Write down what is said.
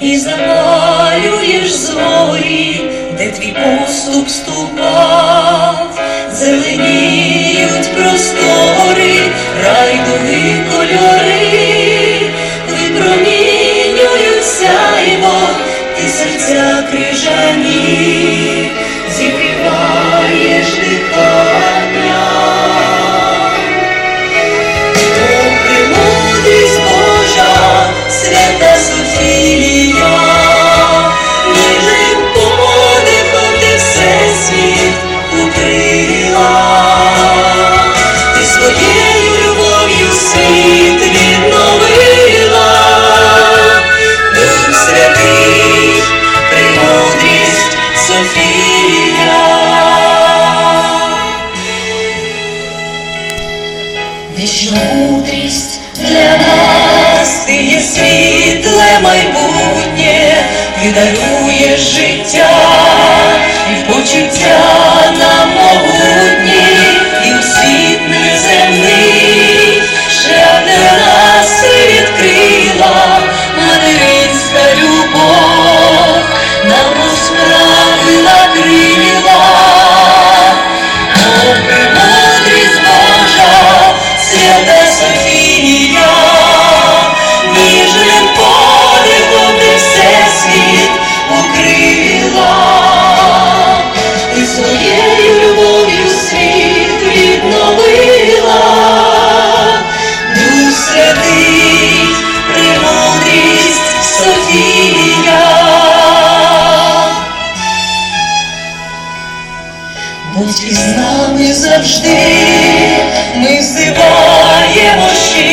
і запалюєш зорі, де твій поступ ступав, зеленіють простори, райдуги кольори, випромінюють сяйво, ти серця крижані, зігріваєш дихання. Вічна мудрість для нас, ти є світле майбутнє, ти життя і почуття Будь із нами завжди, ми здиваємо щиро